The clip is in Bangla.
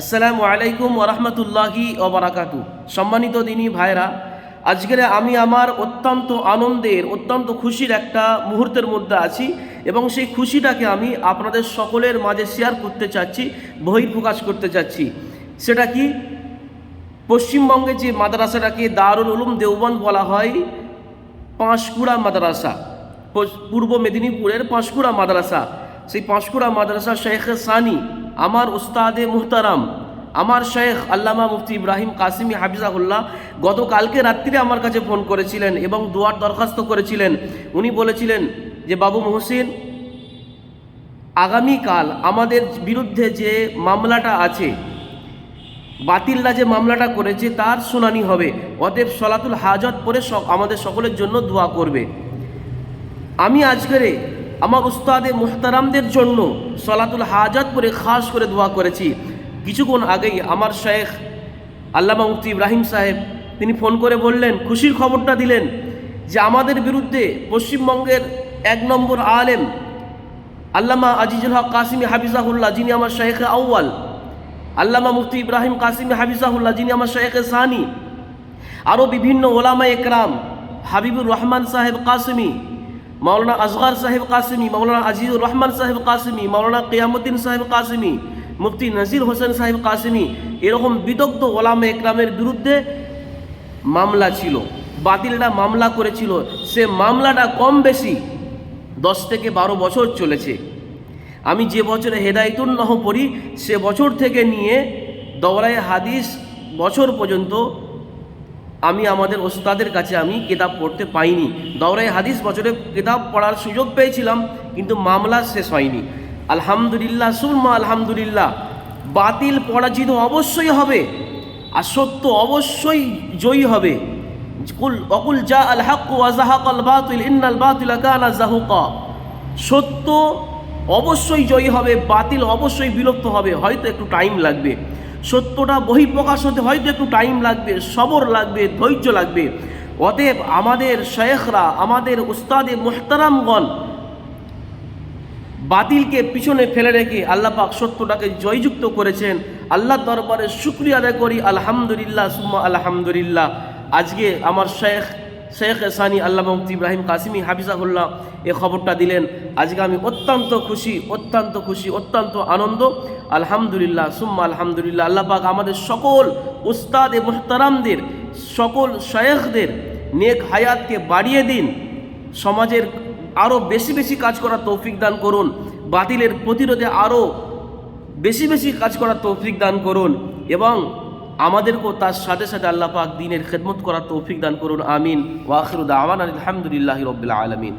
আসসালামু আলাইকুম ওরহমতুল্লাহি ওবরাকাতু সম্মানিত দিনী ভাইরা আজকের আমি আমার অত্যন্ত আনন্দের, অত্যন্ত খুশির একটা মুহূর্তের মধ্যে আছি এবং সেই খুশিটাকে আমি আপনাদের সকলের মাঝে শেয়ার করতে চাচ্ছি বহির্প্রকাশ করতে চাচ্ছি। সেটা কি? পশ্চিমবঙ্গে যে মাদ্রাসাটাকে দারুল উলুম দেওবন্দ বলা হয়, পাঁশকুড়া মাদ্রাসা। পূর্ব মেদিনীপুরের পাঁশকুড়া মাদ্রাসা। সেই পাঁশকুড়া মাদ্রাসা শেখ সানি আমার উস্তাদে মুহতারাম, আমার শেখ আল্লামা মুফতি ইব্রাহিম কাসিমি হাফিজাহুল্লাহ গতকালকে রাত্রিরে আমার কাছে ফোন করেছিলেন এবং দুয়ার দরখাস্ত করেছিলেন। উনি বলেছিলেন যে, বাবু মহসিন, আগামীকাল আমাদের বিরুদ্ধে যে মামলাটা আছে, বাতিলরা যে মামলাটা করেছে তার শুনানি হবে। অতএব সলাতুল হাজত পরে আমাদের সকলের জন্য দোয়া করবে। আমি আজকের আমার উস্তাদে মুহতারামদের জন্য সলাতুল হাজত পরে খাস করে দোয়া করেছি। কিছুক্ষণ আগেই আমার শেখ আল্লামা মুফতি ইব্রাহিম সাহেব, তিনি ফোন করে বললেন, খুশির খবরটা দিলেন যে আমাদের বিরুদ্ধে পশ্চিমবঙ্গের এক নম্বর আলেম আল্লামা আজিজুল হক কাসিমি হাফিজাহুল্লাহ, যিনি আমার শেখ আউয়াল, আল্লামা মুফতি ইব্রাহিম কাসিমি হাফিজাহুল্লাহ, যিনি আমার শেখ সানি, আরও বিভিন্ন ওলামা একরাম হাবিবুর রহমান সাহেব কাসিমি মাওলানা আসগর সাহেব কাসিমি, মাওলানা আজিজুর রহমান সাহেব কাসিমি, মাওলানা কিয়ামুদ্দিন সাহেব কাসিমি, মুফতি নজির হোসেন সাহেব কাসিমি, এরকম বিদগ্ধ ওলামা একরামের বিরুদ্ধে মামলা ছিল, বাতিলরা মামলা করেছিল। সে মামলাটা কম বেশি দশ থেকে বারো বছর চলেছে। আমি যে বছরে হেদায়তুল্লাহ পড়ি, সে বছর থেকে নিয়ে দৌড়ায় হাদিস বছর পর্যন্ত আমি আমাদের ওস্তাদের কাছে আমি কেতাব পড়তে পাইনি। দৌড়ায় হাদিস বছরে কেতাব পড়ার সুযোগ পেয়েছিলাম, কিন্তু মামলা শেষ হয়নি। আলহামদুলিল্লাহ সুরমা আলহামদুলিল্লাহ। বাতিল পরাজিত অবশ্যই হবে, আর সত্য অবশ্যই জয়ী হবে। কুল, অকুল জা আল হাক ওয়াজাহাক আল বাতিল, ইন্নাল বাতিল কানা জাহুকা। সত্য অবশ্যই জয়ী হবে, বাতিল অবশ্যই বিলুপ্ত হবে, হয়তো একটু টাইম লাগবে। সত্যটা বহিঃপ্রকাশ হতে হয়তো একটু টাইম লাগবে, সবর লাগবে, ধৈর্য লাগবে। অতএব আমাদের শেখরা আমাদের উস্তাদে মোহতারামগণ বাতিলকে পিছনে ফেলে রেখে আল্লাহ পাক সত্যটাকে জয়যুক্ত করেছেন। আল্লাহ দরবারে শুক্রিয়া আদায় করি। আলহামদুলিল্লাহ, সুম্মা আলহামদুলিল্লাহ। আজকে আমার শেখ শেখ এসানি আল্লাহ মুফতি ইব্রাহিম কাসিমি হাফিজাহুল্লাহ এ খবরটা দিলেন, আজকে আমি অত্যন্ত খুশি অত্যন্ত খুশি, অত্যন্ত আনন্দ। আলহামদুলিল্লাহ, সুম্মা আলহামদুলিল্লাহ, আল্লাহ পাক আমাদের সকল উস্তাদ এ মোহতারামদের, সকল শেখদের নেক হায়াতকে বাড়িয়ে দিন। সমাজের আরও বেশি বেশি কাজ করার তৌফিক দান করুন। বাতিলের প্রতিরোধে আরও বেশি বেশি কাজ করার তৌফিক দান করুন। এবং আমাদেরকেও তার সাথে সাথে আল্লাহ পাক দিনের খেদমত করার তৌফিক দান করুন, আমিন। ওয়াখিরুদ আওয়ান আলহামদুলিল্লাহ রবিল্লা আলমিন।